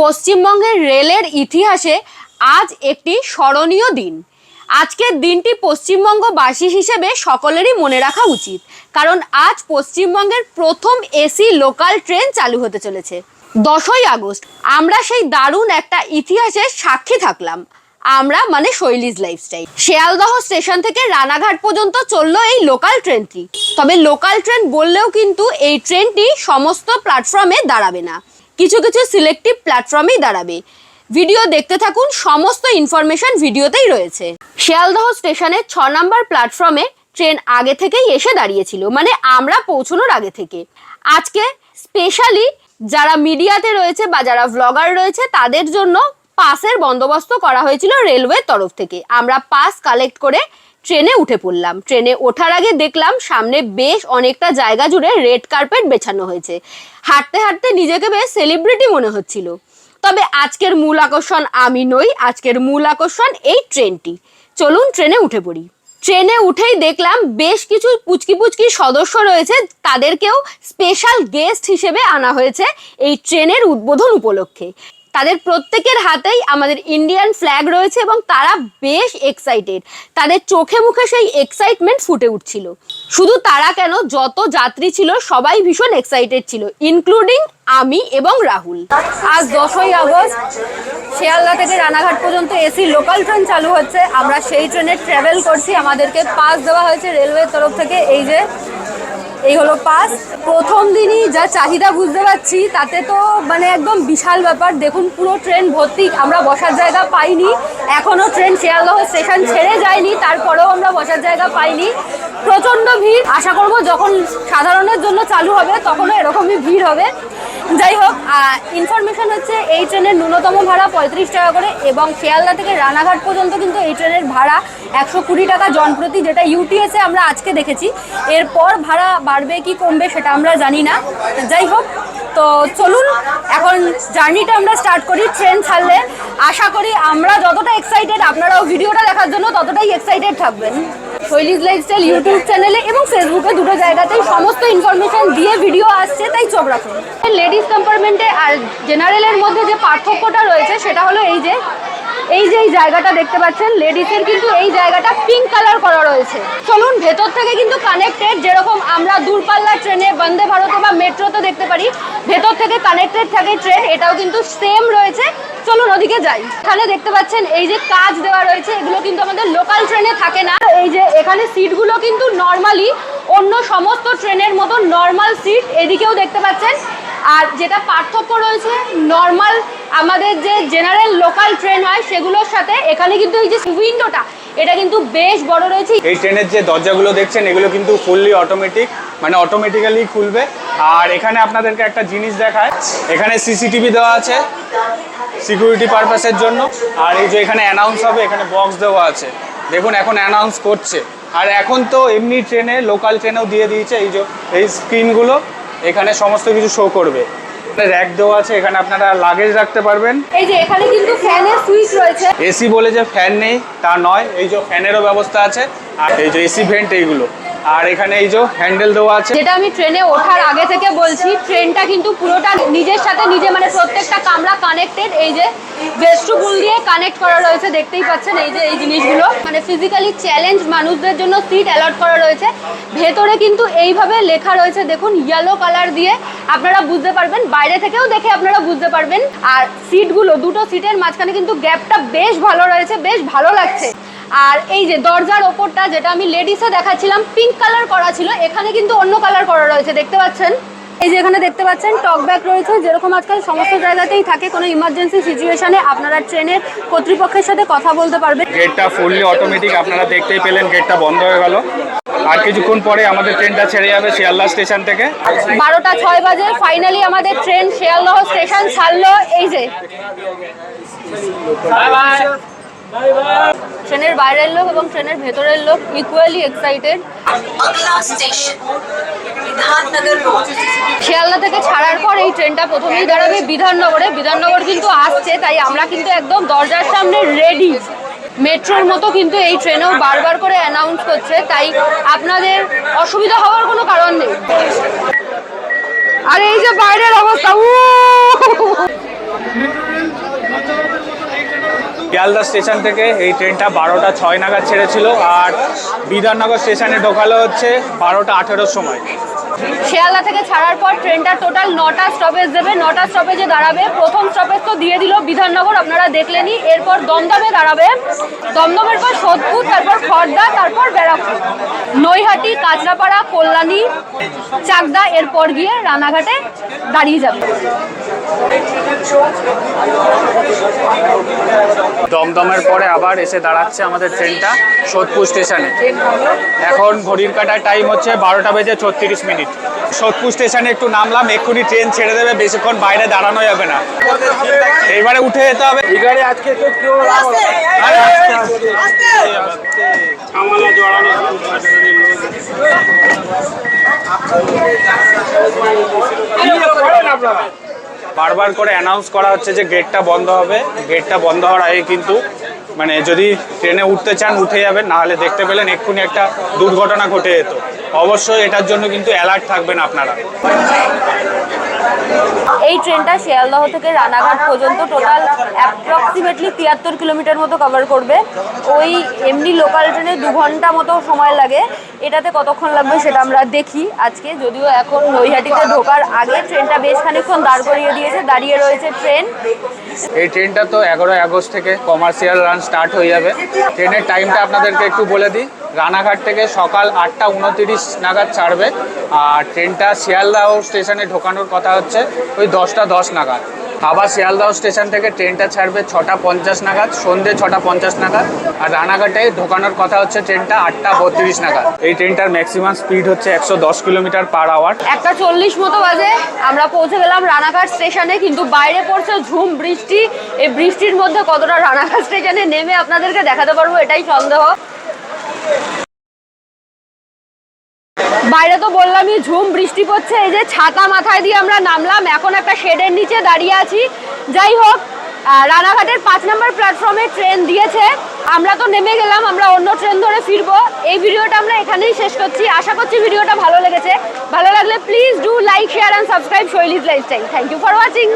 পশ্চিমবঙ্গের রেলের ইতিহাসে আজ একটি স্মরণীয় দিন। আজকের দিনটি পশ্চিমবঙ্গবাসী হিসেবে সকলেরই মনে রাখা উচিত, কারণ আজ পশ্চিমবঙ্গের প্রথম এসি লোকাল ট্রেন চালু হতে চলেছে। দশই আগস্ট, আমরা সেই দারুণ একটা ইতিহাসের সাক্ষী থাকলাম। আমরা মানে শৈলীজ লাইফস্টাইল। শিয়ালদহ স্টেশন থেকে রানাঘাট পর্যন্ত চলল এই লোকাল ট্রেনটি। তবে লোকাল ট্রেন বললেও কিন্তু এই ট্রেনটি সমস্ত প্ল্যাটফর্মে দাঁড়াবে না। কিছু কিছু সিলেক্টিভ প্ল্যাটফর্মেই দাঁড়াবে। ভিডিও দেখতে থাকুন, সমস্ত ইনফরমেশন ভিডিওতেই রয়েছে। শিয়ালদহ স্টেশনের ছ নম্বর প্ল্যাটফর্মে ট্রেন আগে থেকেই এসে দাঁড়িয়েছিল মানে আমরা পৌঁছানোর আগে থেকে। আজকে স্পেশালি যারা মিডিয়াতে রয়েছে বা যারা ভ্লগার রয়েছে, তাদের জন্য পাসের বন্দোবস্ত করা হয়েছিল রেলওয়ের তরফ থেকে। আমরা পাস কালেক্ট করে ট্রেনে উঠে পড়লাম। ট্রেনে ওঠার আগে দেখলাম সামনে বেশ অনেকটা জায়গা জুড়ে রেড কার্পেট বেছানো হয়েছে। হাঁটতে হাঁটতে নিজেকে বেশ সেলিব্রিটি মনে হচ্ছিল। তবে আজকের মূল আকর্ষণ আমি নই, আজকের মূল আকর্ষণ এই ট্রেনটি। চলুন ট্রেনে উঠে পড়ি। ট্রেনে উঠেই দেখলাম বেশ কিছু পুচকি পুচকি সদস্য রয়েছে, তাদেরকেও স্পেশাল গেস্ট হিসেবে আনা হয়েছে এই ট্রেনের উদ্বোধন উপলক্ষে। তাদের প্রত্যেকের হাতেই আমাদের ইন্ডিয়ান ফ্ল্যাগ রয়েছে এবং তারা বেশ এক্সাইটেড তাদের চোখে মুখে সেই এক্সাইটমেন্ট ফুটে উঠছিল। শুধু তারা কেন, যত যাত্রী ছিল, সবাই ভীষণ এক্সাইটেড ছিল ইনক্লুডিং আমি এবং রাহুল। আজ দশই আগস্ট, শিয়ালদা থেকে রানাঘাট পর্যন্ত এসি লোকাল ট্রেন চালু হচ্ছে। আমরা সেই ট্রেনে ট্রাভেল করছি। আমাদেরকে পাস দেওয়া হয়েছে রেলওয়ের তরফ থেকে। এই যে এই হলো পাস। প্রথম দিনই যা চাহিদা বুঝতে পারছি, তাতে তো মানে একদম বিশাল ব্যাপার। দেখুন, পুরো ট্রেন ভর্তি, আমরা বসার জায়গা পাইনি। এখনও ট্রেন শিয়ালদহ স্টেশন ছেড়ে যায়নি, তারপরেও আমরা বসার জায়গা পাইনি। প্রচণ্ড ভিড়। আশা করব যখন সাধারণের জন্য চালু হবে, তখনও এরকমই ভিড় হবে। যাই হোক ইনফরমেশন হচ্ছে এই ট্রেনের ন্যূনতম ভাড়া পঁয়ত্রিশ টাকা করে এবং শিয়ালদা থেকে রানাঘাট পর্যন্ত কিন্তু এই ট্রেনের ভাড়া একশো কুড়ি টাকা জনপ্রতি, যেটা ইউটিএসে আমরা আজকে দেখেছি। এরপর ভাড়া বাড়বে কি কমবে সেটা আমরা জানি না। যাই হোক, তো চলুন, এখন জার্নিটা আমরা স্টার্ট করি ট্রেন ছাড়লে। আশা করি আমরা যতটা এক্সাইটেড আপনারাও ভিডিওটা দেখার জন্য ততটাই এক্সাইটেড থাকবেন। শৈলীজ লাইফস্টাইল, ইউটিউব চ্যানেলে এবং ফেসবুকে দুটো জায়গাতেই সমস্ত ইনফরমেশন দিয়ে ভিডিও আসছে, তাই চোখ রাখুন। লেডিস কম্পার্টমেন্টে আর জেনারেলের মধ্যে যে পার্থক্যটা রয়েছে, সেটা হলো এই যে এই যে এই জায়গাটা দেখতে পাচ্ছেন লেডিসের কিন্তু এই জায়গাটা পিঙ্ক কালার করা রয়েছে। চলুন, ভেতর থেকে কিন্তু কানেক্টেড যেরকম আমরা দূরপাল্লার ট্রেনে বন্দে ভারতে বা মেট্রোতে দেখতে পারি, ভেতর থেকে কানেক্টেড থাকে ট্রেন এটাও কিন্তু সেম রয়েছে। চলুন ওদিকে যাই। এখানে দেখতে পাচ্ছেন, এই যে কাজ দেওয়া রয়েছে, এগুলো কিন্তু আমাদের লোকাল ট্রেনে থাকে না। এই যে এখানে সিটগুলো কিন্তু নর্মালি অন্য সমস্ত ট্রেনের মতো নর্মাল সিট এদিকেও দেখতে পাচ্ছেন। আর যেটা পার্থক্য রয়েছে নর্মাল আমাদের যে জেনারেল লোকাল ট্রেন হয়, সেগুলোর সাথে এখানে কিন্তু এই যে উইন্ডোটা এটা কিন্তু বেশ বড় রয়েছে। এই ট্রেনের যে দরজাগুলো দেখছেন, এগুলো কিন্তু ফুললি অটোমেটিক মানে অটোমেটিক্যালি খুলবে। আর এখানে আপনাদেরকে একটা জিনিস দেখায়, এখানে সিসিটিভি দেওয়া আছে সিকিউরিটি পারপাসের জন্য। আর এই যে এখানে অ্যানাউন্স হবে, এখানে বক্স দেওয়া আছে। দেখুন, এখন অ্যানাউন্স করছে। আর এখন তো এমনি ট্রেনে লোকাল ট্রেনেও দিয়ে দিয়েছে, এই যে, এই স্ক্রিনগুলো এখানে সমস্ত কিছু শো করবে। র্যাক দেওয়া আছে এখানে আপনারা লাগেজ রাখতে পারবেন। এই যে এখানে কিন্তু ফ্যানের সুইচ রয়েছে। এসি বলে যে ফ্যান নেই তা নয় এই যে ফ্যানেরও ব্যবস্থা আছে আর এই যে এসি ভেন্ট এইগুলো। আর এখানে এই যে হ্যান্ডেল দেওয়া আছে। যেটা আমি ট্রেনে ওঠার আগে থেকে বলছি, ট্রেনটা কিন্তু পুরোটা নিজের সাথে নিজে মানে প্রত্যেকটা কামরা কানেক্টেড এই যে ভেস্টুগুল দিয়ে কানেক্ট করা রয়েছে, দেখতেই পাচ্ছেন এই যে এই জিনিসগুলো। মানে ফিজিক্যালি চ্যালেঞ্জ মানুষদের জন্য সিট অ্যালট করা রয়েছে। ভেতরে কিন্তু এইভাবে লেখা রয়েছে, দেখুন ইয়েলো কালার দিয়ে। আপনারা বুঝতে পারবেন, বাইরে থেকেও দেখে আপনারা বুঝতে পারবেন। আর সিটগুলো দুটো সিটের মাঝখানে কিন্তু গ্যাপটা বেশ ভালো রয়েছে, বেশ ভালো লাগছে। আর এই যে দরজার ওপরটা যেটা আমি লেডিসে দেখাচ্ছিলাম পিঙ্ক কালার করা ছিল এখানে কিন্তু অন্য কালার করা রয়েছে দেখতে পাচ্ছেন? এই যে এখানে দেখতে পাচ্ছেন টক ব্যাগ রয়েছে যেরকম আজকাল সমস্ত জায়গাতেই থাকে কোনো ইমার্জেন্সি সিচুয়েশনে আপনারা ট্রেনের কর্তৃপক্ষের সাথে কথা বলতে পারবেন। গেটটা ফুললি অটোমেটিক আপনারা দেখতেই পেলেন গেটটা বন্ধ হয়ে গেল। আর কিছুক্ষণ পরে আমাদের ট্রেনটা ছেড়ে যাবে শিয়ালদা স্টেশন থেকে। বারোটা ছয় বাজে ফাইনালি আমাদের ট্রেন শিয়ালদহ স্টেশন ছাড়লো এই যে। ট্রেনের বাইরের লোক এবং ট্রেনের ভেতরের লোক ইকুয়ালি এক্সাইটেড শিয়ালদা থেকে ছাড়ার পর এই ট্রেনটা প্রথমেই দাঁড়াবে বিধাননগরে। বিধাননগর কিন্তু আসছে তাই আমরা কিন্তু একদম দরজার সামনে রেডি মেট্রোর মতো কিন্তু এই ট্রেনেও বারবার করে অ্যানাউন্স করছে তাই আপনাদের অসুবিধা হওয়ার কোনো কারণ নেই। আর এই যে বাইরের অবস্থা শিয়ালদা স্টেশন থেকে এই ট্রেনটা বারোটা ছয় নাগাদ ছেড়েছিল আর বিধাননগর স্টেশনে ঢোকালো হচ্ছে বারোটা আঠেরোর সময়। শিয়ালদা থেকে ছাড়ার পর ট্রেনটা টোটাল নটা স্টপেজ দেবে, নটা স্টপেজে দাঁড়াবে। প্রথম স্টপেজ তো দিয়ে দিল বিধাননগর, আপনারা দেখলেনই। এরপর দমদমে দাঁড়াবে। দমদমের পর সোদপুর, তারপর খড়দা তারপর ব্যারাকপুর। নৈহাটি, কাঁচরাপাড়া, কল্যাণী, চাকদা, এরপর গিয়ে রানাঘাটে দাঁড়িয়ে যাবে। দমদমের পরে আবার এসে দাঁড়াচ্ছে আমাদের ট্রেনটা সোদপুর স্টেশনে। এখন ঘড়ির কাটার টাইম হচ্ছে বারোটা বেজে ছত্রিশ মিনিট। সোদপুর স্টেশনে একটু নামলাম এক্ষুনি ট্রেন ছেড়ে দেবে বেশিক্ষণ বাইরে দাঁড়ানো যাবে না। এইবারে উঠে যেতে হবে। আজকে আপনারা বারবার করে অ্যানাউন্স করা হচ্ছে যে গেটটা বন্ধ হবে। গেটটা বন্ধ হওয়ার আগে কিন্তু মানে যদি ট্রেনে উঠতে চান, উঠে যাবেন নাহলে দেখতে পেলেন এক্ষুনি একটা দুর্ঘটনা ঘটে যেত। অবশ্যই এটার জন্য কিন্তু অ্যালার্ট থাকবেন আপনারা। এই ট্রেনটা শিয়ালদহ থেকে রানাঘাট পর্যন্ত টোটাল অ্যাপ্রক্সিমেটলি তিয়াত্তর কিলোমিটার মতো কভার করবে। ওই এমনি লোকাল ট্রেনে দু ঘণ্টা মতো সময় লাগে। এটাতে কতক্ষণ লাগবে সেটা আমরা দেখি আজকে। যদিও এখন নৈহাটিতে ঢোকার আগে ট্রেনটা বেশ খানিকক্ষণ দাঁড় করিয়ে দিয়েছে, দাঁড়িয়ে রয়েছে ট্রেন এই ট্রেনটা তো এগারোই আগস্ট থেকে কমার্শিয়াল রান স্টার্ট হয়ে যাবে। ট্রেনের টাইমটা আপনাদেরকে একটু বলে দিই। রানাঘাট থেকে সকাল আটটা উনতিরিশ নাগাদ ছাড়বে। আর ট্রেনটা শিয়ালদাহ স্টেশনে ঢোকানোর কথা হচ্ছে ওই দশটা দশ নাগাদ। আবার শিয়ালদাহ স্টেশন থেকে ট্রেনটা ছাড়বে ছটা পঞ্চাশ নাগাদ সন্ধ্যে ছটা পঞ্চাশ নাগাদ। আর রানাঘাটে ঢোকানোর কথা হচ্ছে ট্রেনটা আটটা বত্রিশ নাগাদ। এই ট্রেনটার ম্যাক্সিমাম স্পিড হচ্ছে একশো দশ কিলোমিটার পার আওয়ার। একটা চল্লিশ মতো বাজে আমরা পৌঁছে গেলাম রানাঘাট স্টেশনে কিন্তু বাইরে পড়ছে ঝুম বৃষ্টি। এই বৃষ্টির মধ্যে কতটা রানাঘাট স্টেশনে নেমে আপনাদেরকে দেখাতে পারব এটাই সন্দেহ। বাইরে তো বললামই ঝুম, বৃষ্টি পড়ছে, এই যে ছাতা মাথায় দিয়ে আমরা নামলাম। এখন একটা শেডের নিচে দাঁড়িয়ে আছি। যাই হোক রানাঘাটের পাঁচ নম্বর প্ল্যাটফর্মে ট্রেন দিয়েছে। আমরা তো নেমে গেলাম, আমরা অন্য ট্রেন ধরে ফিরবো। এই ভিডিওটা আমরা এখানেই শেষ করছি। আশা করছি ভিডিওটা ভালো লেগেছে। ভালো লাগলে please do like share and subscribe শৈলীজ lifestyle thank you for watching